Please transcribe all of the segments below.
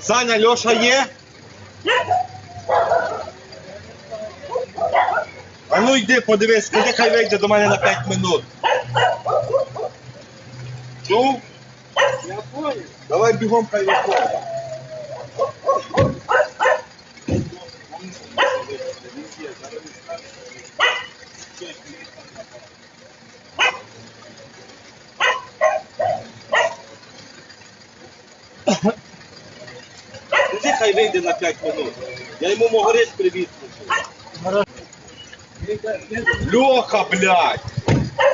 Саня, Льоша є? А ну йди, подивись, скажи, хай вийде до мене на 5 минут. Чув? Я понял. Давай бігом хай виходить. Скажи, хай вийде на 5 минут. Я йому могорич привіз. Льоха, блядь!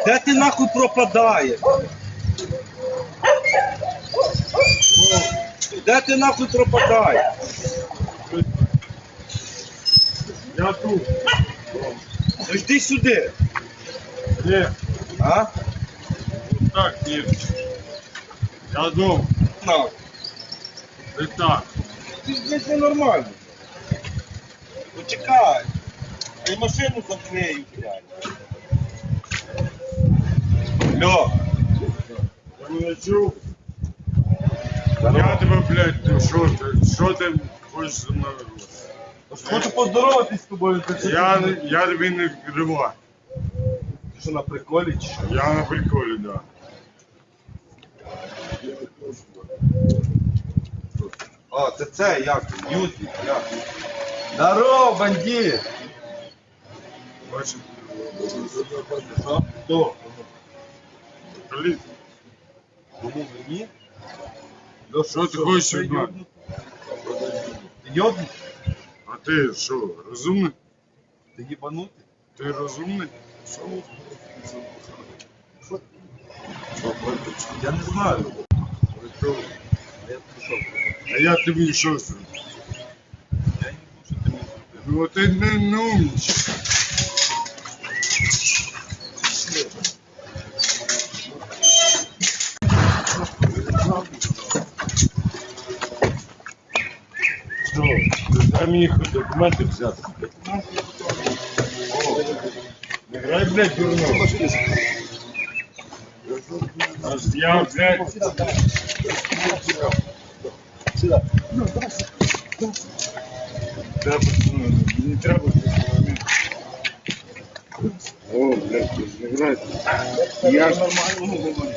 Де ти нахуй пропадаєш? Де ти нахуй пропадаєш? Я тут. Ну йди сюди. Ні, А? так, ні. Я дома. На. Не так. Ти ж блядь, ненормально. Почекай. Я машину закрию, блядь. Я не чув. Я тебе, блядь, ну що ти, що ти хочеш зі мною робити? Хочу поздороватись з тобою. Ти що, Я, ти- я тобі не криваю. Ти що на приколі чи що? Я на приколі, да. А, це це, як? Юті, як? Здорово, бандит! Хто? коліс. Кому мені? Що ти хочеш від мене? Ти? А ти що, розумний? Ти їбанутий? Ти розумний? Я не знаю. Я пішов. А я тобі що зробив. Ну ти не, не. Що? Дай мені хоч документи взяти. Не грай, блядь, дурно. Аж я, блядь, Сюди. треба, ну, не треба документи. О, блядь, ти ж не грай. Я ж нормально говорю.